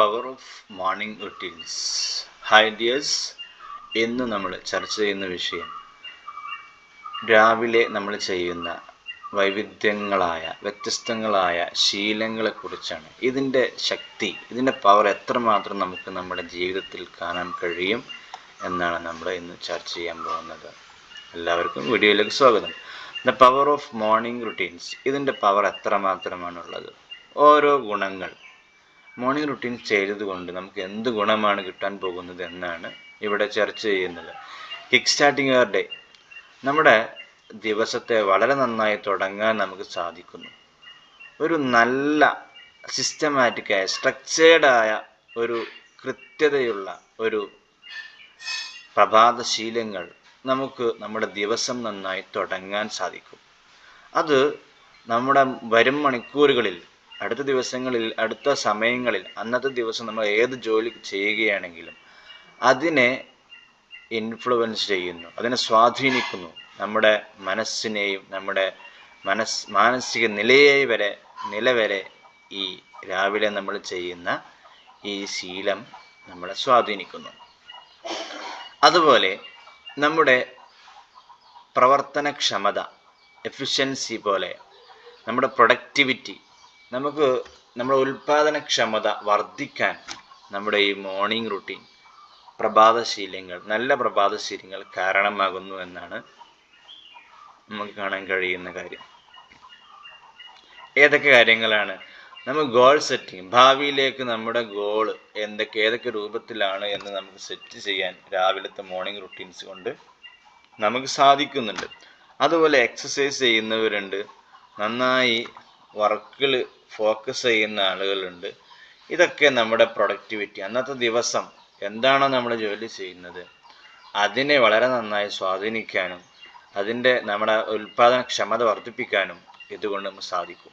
Power of morning routines. Hi dears ഇന്ന് നമ്മൾ ചർച്ച ചെയ്യുന്ന വിഷയം രാവിലെ നമ്മൾ ചെയ്യുന്ന വൈവിധ്യങ്ങളായ വ്യത്യസ്തങ്ങളായ ശീലങ്ങളെക്കുറിച്ചാണ്. ഇതിന്റെ ശക്തി ഇതിന്റെ പവർ എത്രമാത്രം നമുക്ക് നമ്മുടെ ജീവിതത്തിൽ കാണാൻ കഴിയും എന്നാണ് നമ്മൾ ഇന്ന് ചർച്ച ചെയ്യാൻ പോകുന്നത്. എല്ലാവർക്കും വീഡിയോയിലേക്ക് സ്വാഗതം. The power of morning routines ഇതിന്റെ പവർ എത്രമാത്രമാണുള്ളത്? ഓരോ ഗുണങ്ങൾ മോർണിംഗ് റുട്ടീൻ ചെയ്തതുകൊണ്ട് നമുക്ക് എന്ത് ഗുണമാണ് കിട്ടാൻ പോകുന്നത് എന്നാണ് ഇവിടെ ചർച്ച ചെയ്യുന്നത്. കിക്ക് സ്റ്റാർട്ടിംഗ് യുവർ ഡേ നമ്മുടെ ദിവസത്തെ വളരെ നന്നായി തുടങ്ങാൻ നമുക്ക് സാധിക്കുന്നു. ഒരു നല്ല സിസ്റ്റമാറ്റിക്കായ സ്ട്രക്ചേർഡായ ഒരു കൃത്യതയുള്ള ഒരു പ്രഭാതശീലങ്ങൾ നമുക്ക് നമ്മുടെ ദിവസം നന്നായി തുടങ്ങാൻ സാധിക്കും. അത് നമ്മുടെ വരും മണിക്കൂറുകളിൽ അടുത്ത ദിവസങ്ങളിൽ അടുത്ത സമയങ്ങളിൽ അന്നത്തെ ദിവസം നമ്മൾ ഏത് ജോലി ചെയ്യുകയാണെങ്കിലും അതിനെ ഇൻഫ്ലുവൻസ് ചെയ്യുന്നു. അതിനെ സ്വാധീനിക്കുന്നു. നമ്മുടെ മനസ്സിനെയും നമ്മുടെ മനസ് മാനസിക നിലയെ വരെ നില വരെ ഈ രാവിലെ നമ്മൾ ചെയ്യുന്ന ഈ ശീലം നമ്മളെ സ്വാധീനിക്കുന്നു. അതുപോലെ നമ്മുടെ പ്രവർത്തനക്ഷമത എഫിഷ്യൻസി പോലെ നമ്മുടെ പ്രൊഡക്ടിവിറ്റി നമുക്ക് നമ്മുടെ ഉൽപാദനക്ഷമത വർദ്ധിക്കാൻ നമ്മുടെ ഈ മോർണിംഗ് റുട്ടീൻ പ്രഭാതശീലങ്ങൾ നല്ല പ്രഭാതശീലങ്ങൾ കാരണമാകുന്നു എന്നാണ് നമുക്ക് കാണാൻ കഴിയുന്ന കാര്യം. ഏതൊക്കെ കാര്യങ്ങളാണ്? നമ്മൾ ഗോൾ സെറ്റിംഗ് ഭാവിയിലേക്ക് നമ്മുടെ ഗോൾ എന്തൊക്കെ ഏതൊക്കെ രൂപത്തിലാണ് എന്ന് നമുക്ക് സെറ്റ് ചെയ്യാൻ രാവിലത്തെ മോർണിംഗ് റുട്ടീൻസ് കൊണ്ട് നമുക്ക് സാധിക്കുന്നുണ്ട്. അതുപോലെ എക്സസൈസ് ചെയ്യുന്നവരുണ്ട്. നന്നായി വർക്കിൽ ഫോക്കസ് ചെയ്യുന്ന ആളുകളുണ്ട്. ഇതൊക്കെ നമ്മുടെ പ്രൊഡക്ടിവിറ്റി അന്നത്തെ ദിവസം എന്താണോ നമ്മൾ ജോലി ചെയ്യുന്നത് അതിനെ വളരെ നന്നായി സ്വാധീനിക്കാനും അതിന്റെ നമ്മുടെ ഉൽപാദനക്ഷമത വർദ്ധിപ്പിക്കാനും ഇതുകൊണ്ട് നമുക്ക് സാധിക്കും.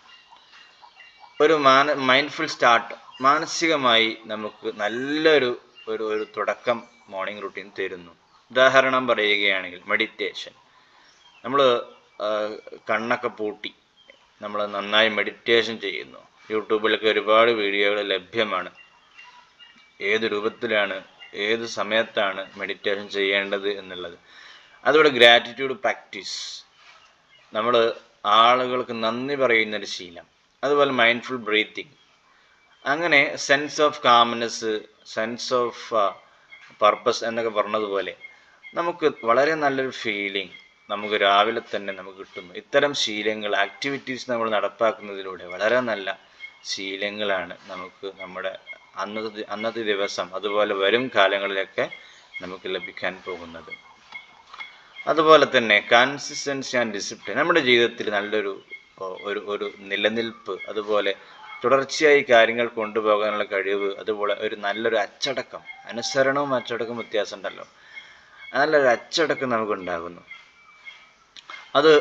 ഒരു മാന മൈൻഡ്ഫുൾ സ്റ്റാർട്ട് മാനസികമായി നമുക്ക് നല്ലൊരു ഒരു ഒരു തുടക്കം മോർണിംഗ് റുട്ടീൻ തരുന്നു. ഉദാഹരണം പറയുകയാണെങ്കിൽ മെഡിറ്റേഷൻ നമ്മൾ കണ്ണൊക്കെ പൂട്ടി. നമ്മൾ നന്നായി മെഡിറ്റേഷൻ ചെയ്യുന്നു. യൂട്യൂബിലൊക്കെ ഒരുപാട് വീഡിയോകൾ ലഭ്യമാണ്. ഏത് രൂപത്തിലാണ് ഏത് സമയത്താണ് മെഡിറ്റേഷൻ ചെയ്യേണ്ടത് എന്നുള്ളത്. അതുപോലെ ഗ്രാറ്റിറ്റ്യൂഡ് പ്രാക്ടീസ് നമ്മൾ ആളുകൾക്ക് നന്ദി പറയുന്നൊരു ശീലം. അതുപോലെ മൈൻഡ്ഫുൾ ബ്രീത്തിങ് അങ്ങനെ sense of calmness sense of purpose എന്നൊക്കെ പറഞ്ഞതുപോലെ നമുക്ക് വളരെ നല്ലൊരു ഫീലിംഗ് നമുക്ക് രാവിലെ തന്നെ നമുക്ക് കിട്ടുന്നു ഇത്തരം ശീലങ്ങൾ ആക്ടിവിറ്റീസ് നമ്മൾ നടപ്പാക്കുന്നതിലൂടെ വളരെ നല്ല ശീലങ്ങളാണ് നമുക്ക് നമ്മുടെ അന്നത്തെ അന്നത്തെ ദിവസം അതുപോലെ വരും കാലങ്ങളിലൊക്കെ നമുക്ക് ലഭിക്കാൻ പോകുന്നത്. അതുപോലെ തന്നെ കൺസിസ്റ്റൻസി ആൻഡ് ഡിസിപ്ലിൻ നമ്മുടെ ജീവിതത്തിൽ നല്ലൊരു ഒരു ഒരു നിലനിൽപ്പ് അതുപോലെ തുടർച്ചയായി കാര്യങ്ങൾ കൊണ്ടുപോകാനുള്ള കഴിവ് അതുപോലെ ഒരു നല്ലൊരു അച്ചടക്കം അനുസരണവും അച്ചടക്കവും വ്യത്യാസം ഉണ്ടല്ലോ നല്ലൊരു അച്ചടക്കം നമുക്ക് ഉണ്ടാകുന്നു അത്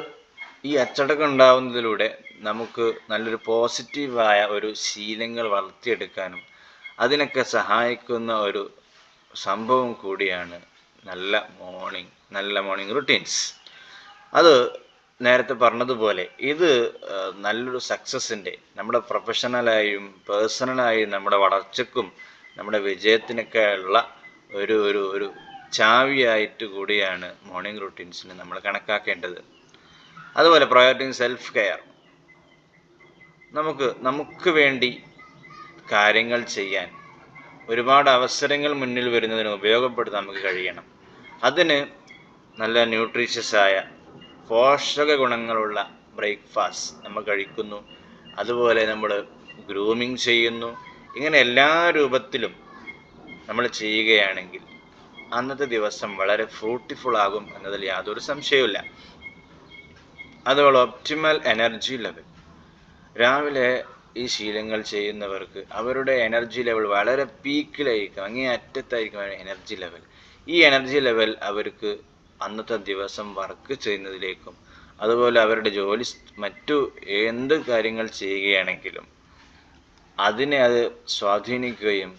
ഈ അച്ചടക്കം ഉണ്ടാവുന്നതിലൂടെ നമുക്ക് നല്ലൊരു പോസിറ്റീവായ ഒരു ശീലങ്ങൾ വളർത്തിയെടുക്കാനും അതിനൊക്കെ സഹായിക്കുന്ന ഒരു സംഭവം കൂടിയാണ് നല്ല മോർണിംഗ് നല്ല മോർണിംഗ് റുട്ടീൻസ്. അത് നേരത്തെ പറഞ്ഞതുപോലെ ഇത് നല്ലൊരു സക്സസിന്റെ നമ്മുടെ പ്രൊഫഷണലായും പേഴ്സണലായും നമ്മുടെ വളർച്ചക്കും നമ്മുടെ വിജയത്തിനൊക്കെ ഉള്ള ഒരു ഒരു ഒരു ചാവിയായിട്ട് കൂടിയാണ് മോർണിംഗ് റുട്ടീൻസിനെ നമ്മൾ കണക്കാക്കേണ്ടത്. അതുപോലെ പ്രയോറിറ്റി സെൽഫ് കെയർ. നമുക്ക് നമുക്ക് വേണ്ടി കാര്യങ്ങൾ ചെയ്യാൻ ഒരുപാട് അവസരങ്ങൾ മുന്നിൽ വരുന്നതിന് ഉപയോഗപ്പെടുത്താൻ നമുക്ക് കഴിയണം. അതിന് നല്ല ന്യൂട്രീഷ്യസ് ആയ പോഷക ഗുണങ്ങളുള്ള ബ്രേക്ക്ഫാസ്റ്റ് നമ്മൾ കഴിക്കുന്നു. അതുപോലെ നമ്മൾ ഗ്രൂമിങ് ചെയ്യുന്നു. ഇങ്ങനെ എല്ലാ രൂപത്തിലും നമ്മൾ ചെയ്യുകയാണെങ്കിൽ അന്നത്തെ ദിവസം വളരെ ഫ്രൂട്ടിഫുൾ ആകും എന്നതിൽ യാതൊരു സംശയവുമില്ല. അതുപോലെ ഒപ്റ്റിമൽ എനർജി ലെവൽ രാവിലെ ഈ ശീലങ്ങൾ ചെയ്യുന്നവർക്ക് അവരുടെ എനർജി ലെവൽ വളരെ പീക്കിലായിരിക്കും അങ്ങേ അറ്റത്തായിരിക്കും എനർജി ലെവൽ ഈ എനർജി ലെവൽ അവർക്ക് അന്നത്തെ ദിവസം വർക്ക് ചെയ്യുന്നതിലേക്കും അതുപോലെ അവരുടെ ജോലി മറ്റു എന്ത് കാര്യങ്ങൾ ചെയ്യുകയാണെങ്കിലും അതിനെ അത് സ്വാധീനിക്കുകയും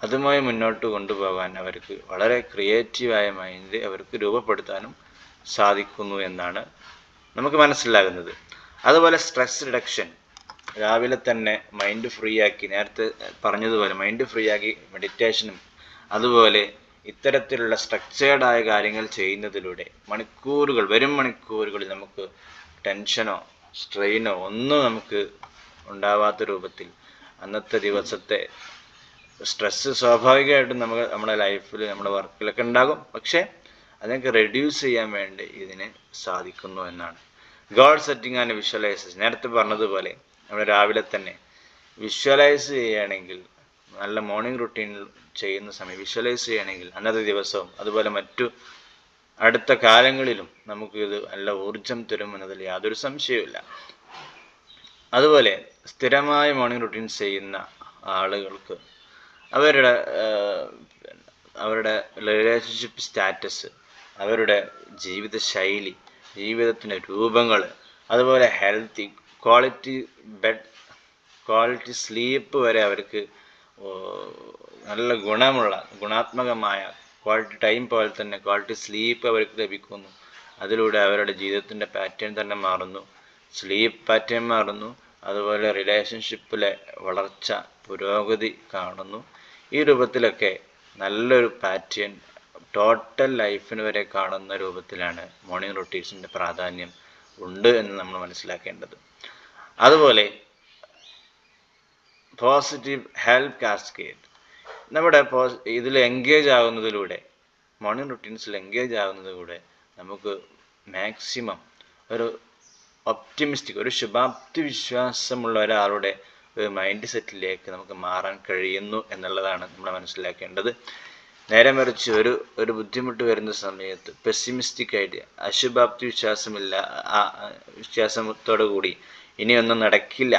അതുമായി മുന്നോട്ട് കൊണ്ടുപോകാൻ അവർക്ക് വളരെ ക്രിയേറ്റീവായ മൈൻഡ് അവർക്ക് രൂപപ്പെടുത്താനും സാധിക്കുന്നു എന്നാണ് നമുക്ക് മനസ്സിലാകുന്നത്. അതുപോലെ സ്ട്രെസ് റിഡക്ഷൻ രാവിലെ തന്നെ മൈൻഡ് ഫ്രീ ആക്കി നേരത്തെ പറഞ്ഞതുപോലെ മൈൻഡ് ഫ്രീ ആക്കി മെഡിറ്റേഷനും അതുപോലെ ഇത്തരത്തിലുള്ള സ്ട്രക്ചേർഡായ കാര്യങ്ങൾ ചെയ്യുന്നതിലൂടെ മണിക്കൂറുകൾ വരും മണിക്കൂറുകളിൽ നമുക്ക് ടെൻഷനോ സ്ട്രെയിനോ ഒന്നും നമുക്ക് ഉണ്ടാവാത്ത രൂപത്തിൽ അന്നത്തെ ദിവസത്തെ സ്ട്രെസ് സ്വാഭാവികമായിട്ടും നമുക്ക് നമ്മുടെ ലൈഫിൽ നമ്മുടെ വർക്കിലൊക്കെ ഉണ്ടാകും. പക്ഷേ അതിനൊക്കെ റെഡ്യൂസ് ചെയ്യാൻ വേണ്ടി ഇതിന് സാധിക്കുന്നു എന്നാണ്. ഗോൾ സെറ്റിംഗ് ആൻഡ് വിഷ്വലൈസേഷൻ നേരത്തെ പറഞ്ഞതുപോലെ നമ്മൾ രാവിലെ തന്നെ വിഷ്വലൈസ് ചെയ്യുകയാണെങ്കിൽ നല്ല മോർണിംഗ് റുട്ടീൻ ചെയ്യുന്ന സമയം വിഷ്വലൈസ് ചെയ്യുകയാണെങ്കിൽ അന്നത്തെ ദിവസവും അതുപോലെ മറ്റു അടുത്ത കാലങ്ങളിലും നമുക്ക് നല്ല ഊർജം തരും എന്നതിൽ യാതൊരു സംശയവുമില്ല. അതുപോലെ സ്ഥിരമായ മോർണിംഗ് റുട്ടീൻ ചെയ്യുന്ന ആളുകൾക്ക് അവരുടെ അവരുടെ റിലേഷൻഷിപ്പ് സ്റ്റാറ്റസ് അവരുടെ ജീവിത ശൈലി ജീവിതത്തിന്റെ രൂപങ്ങൾ അതുപോലെ healthy quality bed quality sleep വരെ അവർക്ക് നല്ല ഗുണമുള്ള ഗുണാത്മകമായ ക്വാളിറ്റി ടൈം പോലെ തന്നെ ക്വാളിറ്റി സ്ലീപ്പ് അവർക്ക് ലഭിക്കുന്നു. അതിലൂടെ അവരുടെ ജീവിതത്തിന്റെ പാറ്റേൺ തന്നെ മാറുന്നു. സ്ലീപ്പ് പാറ്റേൺ മാറുന്നു. അതുപോലെ റിലേഷൻഷിപ്പിലെ വളർച്ച പുരോഗതി കാണുന്നു. ഈ രൂപത്തിലൊക്കെ നല്ലൊരു പാറ്റേൺ ടോട്ടൽ ലൈഫിന് വരെ കാണുന്ന രൂപത്തിലാണ് മോർണിംഗ് റൊട്ടീൻസിന്റെ പ്രാധാന്യം ഉണ്ട് എന്ന് നമ്മൾ മനസ്സിലാക്കേണ്ടത്. അതുപോലെ പോസിറ്റീവ് ഹെൽപ്പ് കാസ്കേഡ് നമ്മുടെ ഇതിൽ എൻഗേജ് ആകുന്നതിലൂടെ മോർണിംഗ് റുട്ടീൻസിൽ എൻഗേജ് ആകുന്നതിലൂടെ നമുക്ക് മാക്സിമം ഒരു ഒപ്റ്റിമിസ്റ്റിക് ഒരു ശുഭാപ്തി വിശ്വാസമുള്ള ഒരാളുടെ ഒരു മൈൻഡ് സെറ്റിലേക്ക് നമുക്ക് മാറാൻ കഴിയുന്നു എന്നുള്ളതാണ് നമ്മൾ മനസ്സിലാക്കേണ്ടത്. നേരെ മറിച്ച് ഒരു ഒരു ബുദ്ധിമുട്ട് വരുന്ന സമയത്ത് പെസിമിസ്റ്റിക് ആയിട്ട് അശുഭാപ്തി വിശ്വാസമില്ല വിശ്വാസത്തോടു കൂടി ഇനിയൊന്നും നടക്കില്ല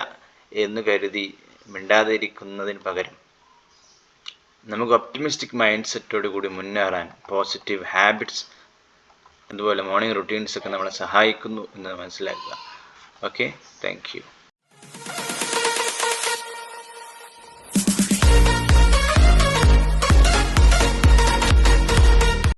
എന്ന് കരുതി മിണ്ടാതിരിക്കുന്നതിന് പകരം നമുക്ക് ഒപ്റ്റിമിസ്റ്റിക് മൈൻഡ് സെറ്റോട് കൂടി മുന്നേറാൻ പോസിറ്റീവ് ഹാബിറ്റ്സ് അതുപോലെ മോർണിംഗ് റുട്ടീൻസ് ഒക്കെ നമ്മളെ സഹായിക്കുന്നു എന്ന് മനസ്സിലാക്കുക. Okay thank you